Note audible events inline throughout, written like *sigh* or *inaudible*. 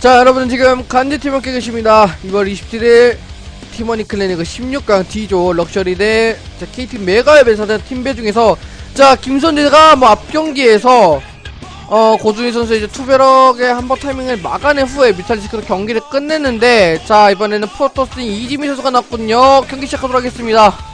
자 여러분은 지금 간지팀 함께 계십니다. 2월 27일 팀원이 클래니그 16강 D조 럭셔리 대 자, KT 메가앱 에서는 팀배 중에서 자 김선재가 뭐 앞경기에서 어 고준희 선수 이제 투베럭의 한번 타이밍을 막아낸 후에 뮤탈리스크로 경기를 끝냈는데 자 이번에는 프로토스인 이지미 선수가 났군요. 경기 시작하도록 하겠습니다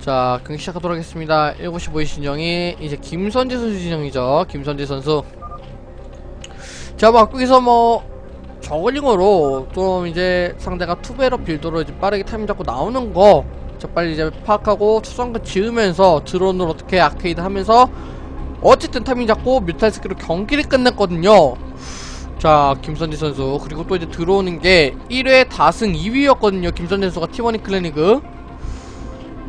자 경기 시작하도록 하겠습니다. 7시 보이 진영이 이제 김선재 선수 진영이죠. 김선재 선수. 자 막국에서 뭐 저글링으로 좀 이제 상대가 투베러 빌드로 이제 빠르게 타이밍 잡고 나오는 거 자, 빨리 이제 파악하고 추성근 지으면서 드론으로 어떻게 아케이드 하면서 어쨌든 타이밍 잡고 뮤탈스키로 경기를 끝냈거든요. 자 김선재 선수. 그리고 또 이제 들어오는 게 1회 다승 2위였거든요. 김선재 선수가 팀원이 클래니그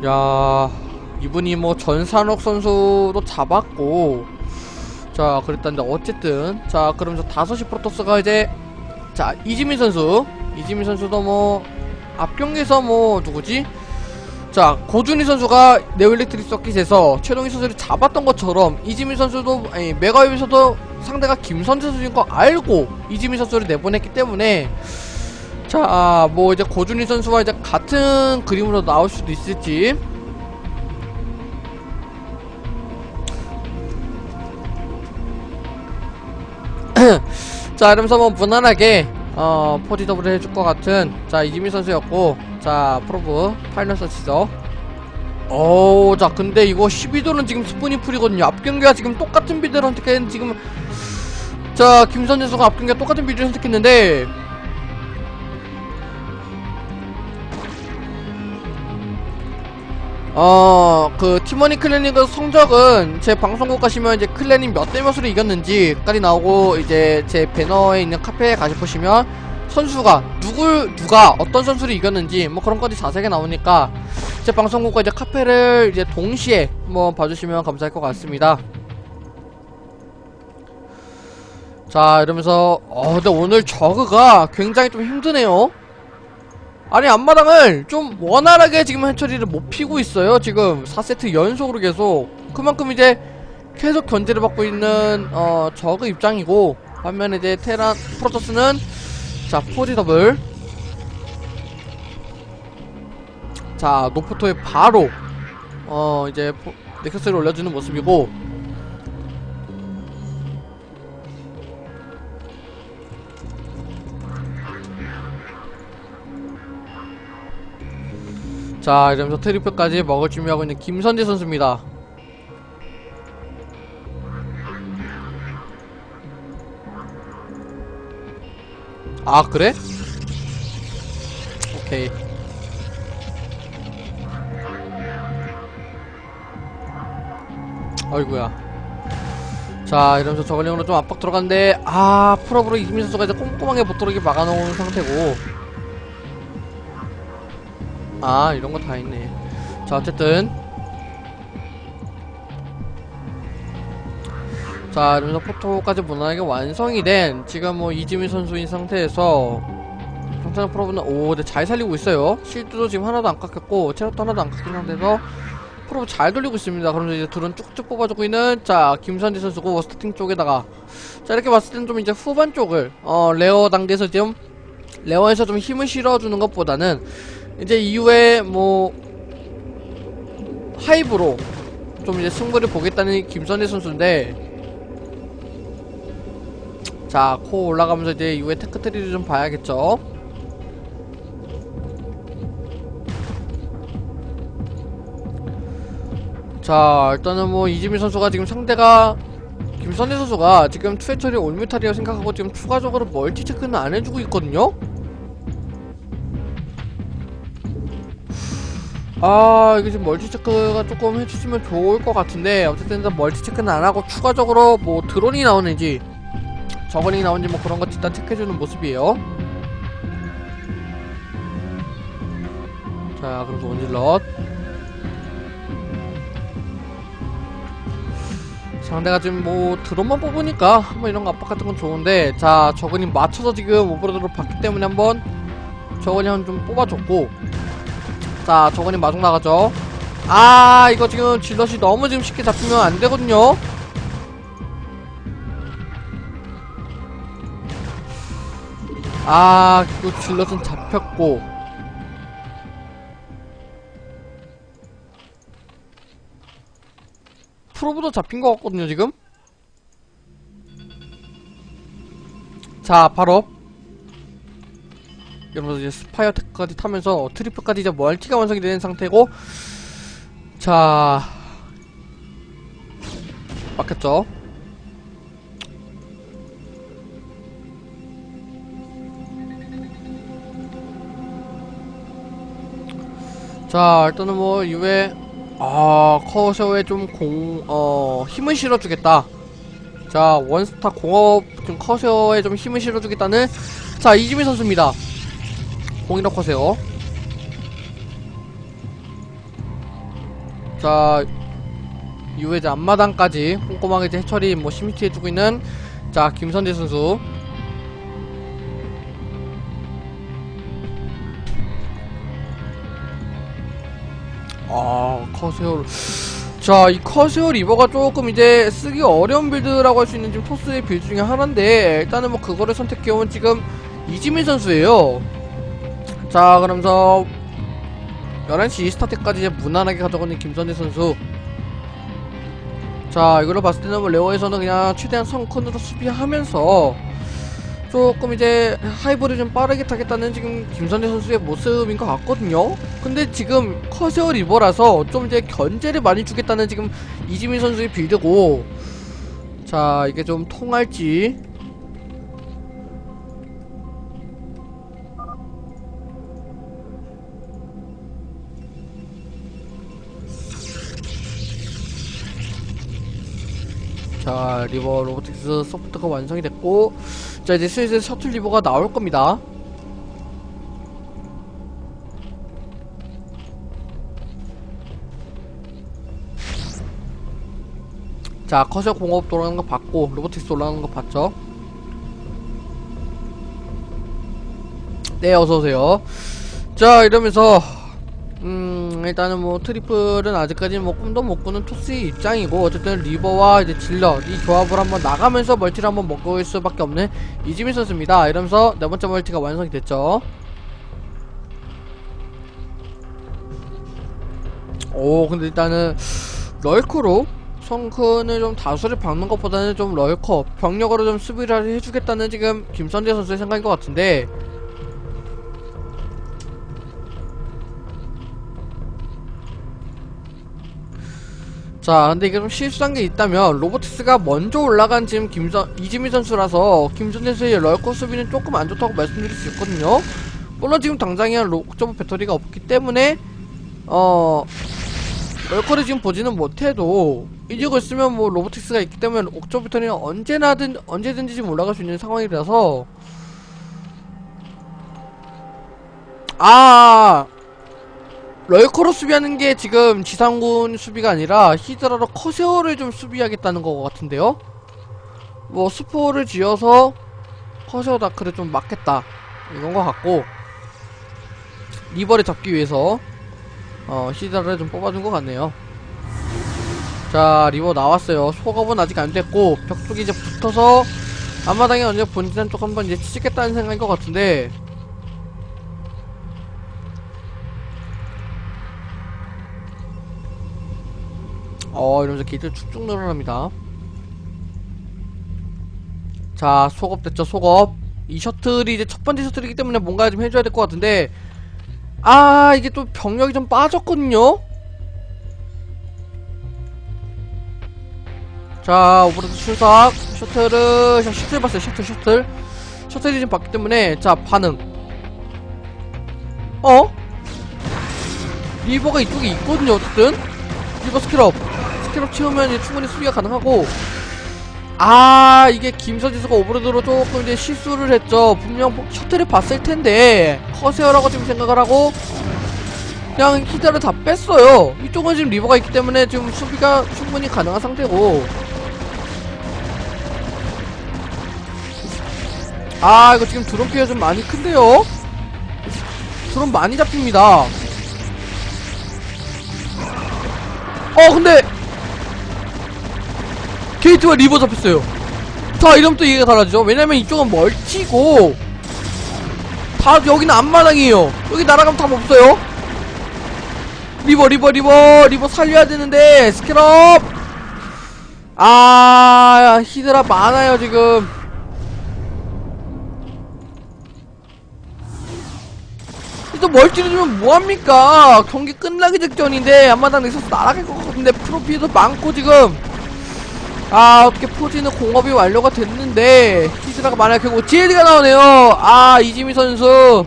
야 이분이 뭐 전산욱 선수도 잡았고 자 그랬다는데 어쨌든 자 그러면서 5시 프로토스가 이제 자 이지민 선수. 이지민 선수도 뭐 앞경기에서 뭐 누구지? 자 고준희 선수가 네오일렉트릭 서킷에서 최동희 선수를 잡았던 것처럼 이지민 선수도 아니 메가웹에서도 상대가 김선재 선수인 거 알고 이지민 선수를 내보냈기 때문에 자, 뭐 이제 고준희 선수와 이제 같은 그림으로 나올 수도 있을지. *clears throat* 자, 이러면서 뭐 무난하게 어 포지 더블을 해줄 것 같은 자 이지민 선수였고 자 프로브 파이널 서치죠. 오, 자 근데 이거 12도는 지금 스푸니 풀이거든요. 앞 경기와 지금 똑같은 빌드를 선택한 지금 자 김선재 선수가 앞 경기와 똑같은 빌드를 선택했는데 어, 그, 티머니 클래닝그 성적은 제 방송국 가시면 이제 클래닝 몇 대 몇으로 이겼는지까지 나오고, 이제 제 배너에 있는 카페에 가시 보시면 선수가, 누굴, 누가 어떤 선수를 이겼는지, 뭐 그런 것들이 자세하게 나오니까, 제 방송국과 이제 카페를 이제 동시에 한번 봐주시면 감사할 것 같습니다. 자, 이러면서, 어, 근데 오늘 저그가 굉장히 좀 힘드네요. 아니 앞마당을 좀 원활하게 지금 해처리를 못 피고 있어요. 지금 4세트 연속으로 계속. 그만큼 이제 계속 견제를 받고 있는 어 저그 입장이고 반면에 이제 테란 프로토스는 자 포지 더블. 자 노포토에 바로 어 이제 포, 넥서스를 올려주는 모습이고 자 이러면서 트리플까지 먹을 준비하고 있는 김선재 선수입니다. 아 그래? 오케이. 아이구야. 자 이러면서 저글링으로 좀 압박 들어갔는데 아 풀업으로 이기민 선수가 이제 꼼꼼하게 못 들어오게 막아놓은 상태고 아 이런 거 다 있네. 자 어쨌든. 자 이러면서 포토까지 무난하게 완성이 된 지금 뭐 이지민 선수인 상태에서 정찬 프로브는 오 근데 잘 살리고 있어요. 실드도 지금 하나도 안 깎였고 체력도 하나도 안 깎인 상태에서 프로브 잘 돌리고 있습니다. 그러면서 이제 둘은 쭉쭉 뽑아주고 있는 자 김선지 선수고 스타팅 쪽에다가. 자 이렇게 봤을 때는 좀 이제 후반 쪽을 어 레어 단계에서 좀 레어에서 좀 힘을 실어주는 것보다는 이제 이후에 뭐 하이브로 좀 이제 승부를 보겠다는 김선재 선수인데 자 코 올라가면서 이제 이후에 테크트리를 좀 봐야겠죠? 자 일단은 뭐 이지민 선수가 지금 상대가 김선재 선수가 지금 투해처리 올뮤탈이라고 생각하고 지금 추가적으로 멀티 체크는 안 해주고 있거든요 아 이게 지금 멀티 체크가 조금 해주시면 좋을 것 같은데 어쨌든 멀티 체크는 안 하고 추가적으로 뭐 드론이 나오는지 저글링이 나오는지 뭐 그런 것 일단 체크해주는 모습이에요. 자 그래서 원질럿. 상대가 지금 뭐 드론만 뽑으니까 한번 이런 거 압박 같은 건 좋은데 자 저근이 맞춰서 지금 오버로드로 봤기 때문에 한번 저근이 한좀 뽑아줬고 자 저근이 마중 나가죠 아 이거 지금 질럿이 너무 지금 쉽게 잡히면 안 되거든요 아, 그 질럿은 잡혔고. 프로보도 잡힌 것 같거든요, 지금? 자, 바로. 이러면서 이제 스파이어 테크까지 타면서 트리플까지 이제 멀티가 완성이 된 상태고. 자. 막혔죠? 자 일단은 뭐 이외에 아 커세어에 좀 공 어 힘을 실어주겠다 자 원스타 공업 좀 커세어에 좀 힘을 실어주겠다는 자 이지민 선수입니다 공인업 커세어 자 이제 앞마당까지 꼼꼼하게 해처리 뭐 시미티 해주고 있는 자 김선재 선수. 아 커세어 자이 커세어 리버가 조금 이제 쓰기 어려운 빌드라고 할 수 있는 지금 토스의 빌드 중에 하나인데 일단은 뭐 그거를 선택해온 지금 이지민 선수예요 자 그러면서 11시 스타트까지 무난하게 가져가는 김선재 선수. 자 이걸로 봤을 때는 뭐 레어에서는 그냥 최대한 성큰으로 수비하면서 조금 이제 하이브를 좀 빠르게 타겠다는 지금 김선재 선수의 모습인 것 같거든요. 근데 지금 커세어 리버라서 좀 이제 견제를 많이 주겠다는 지금 이지민 선수의 빌드고. 자 이게 좀 통할지 자 리버 로보틱스 소프트가 완성이 됐고 자 이제 슬슬 셔틀 리버가 나올 겁니다. 자 커세 공업 돌아가는 거 봤고 로보틱스 올라가는 거 봤죠? 네 어서오세요. 자 이러면서 음 일단은 뭐 트리플은 아직까지는 뭐 꿈도 못 꾸는 토스의 입장이고 어쨌든 리버와 이제 질러 이 조합을 한번 나가면서 멀티를 한번 먹을 수밖에 없는 이지민 선수입니다. 이러면서 네 번째 멀티가 완성이 됐죠. 오 근데 일단은 럴커로 성큰을 좀 다수를 박는 것보다는 좀 럴커 병력으로 좀 수비를 해주겠다는 지금 김선재 선수의 생각인 것 같은데 자 근데 이게 좀 실수한 게 있다면 로보틱스가 먼저 올라간 지금 김선 이지민 선수라서 김선재 선수의 럴커 수비는 조금 안 좋다고 말씀드릴 수 있거든요. 물론 지금 당장에 록저버 배터리가 없기 때문에 어 럴커를 지금 보지는 못해도 이직을 쓰면 뭐 로보틱스가 있기 때문에 옥저 배터리는 언제나든 언제든지 지금 올라갈 수 있는 상황이라서. 아 럴커로 수비하는 게 지금 지상군 수비가 아니라 히드라로 커세어를 좀 수비하겠다는 것 같은데요? 뭐 스포를 지어서 커세어 다크를 좀 막겠다. 이건 것 같고. 리버를 잡기 위해서 어 히드라를 좀 뽑아준 것 같네요. 자 리버 나왔어요. 소급은 아직 안 됐고 벽 쪽에 이제 붙어서 앞마당에 언제 본진한 쪽 한번 이제 치겠다는 생각인 것 같은데 어 이러면서 게이트 쭉쭉 늘어납니다. 자 소급 됐죠 소급. 이 셔틀이 이제 첫 번째 셔틀이기 때문에 뭔가 좀 해줘야 될 것 같은데. 아 이게 또 병력이 좀 빠졌거든요? 자 오버로드 출석 셔틀을 자, 셔틀 봤어요 셔틀 셔틀. 셔틀이 지금 봤기 때문에 자 반응. 어? 리버가 이쪽에 있거든요 어쨌든. 리버 스킬업 스텝업 채우면 충분히 수비가 가능하고 아 이게 김서지수가 오브로드로 조금 이제 실수를 했죠. 분명 셔틀을 봤을 텐데 커세어라고 지금 생각을 하고 그냥 히다를 다 뺐어요. 이쪽은 지금 리버가 있기 때문에 지금 수비가 충분히 가능한 상태고. 아 이거 지금 드론 피해가 좀 많이 큰데요? 드론 많이 잡힙니다. 어 근데 게이트와 리버 잡혔어요. 자 이러면 또 얘기가 달라지죠. 왜냐면 이쪽은 멀티고 다 여기는 앞마당이에요. 여기 날아가면 답 없어요. 리버 리버 리버 리버 살려야 되는데 스킬업! 아 히드라 많아요 지금. 또 멀티를 주면 뭐합니까? 경기 끝나기 직전인데 앞마당 넥서스 날아갈 것 같은데 프로피도 많고 지금 아 어떻게 포지는 공업이 완료가 됐는데 히드라가 많아요 결국 GLD가 나오네요. 아 이지미 선수.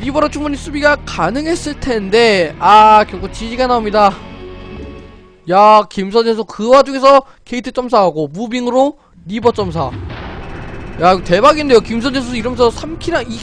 리버로 충분히 수비가 가능했을 텐데 아 결국 GG가 나옵니다. 야 김선재 선수 그 와중에서 게이트 점사하고 무빙으로 리버 점사. 야 대박인데요. 김선재 선수 이러면서 3킬이랑 2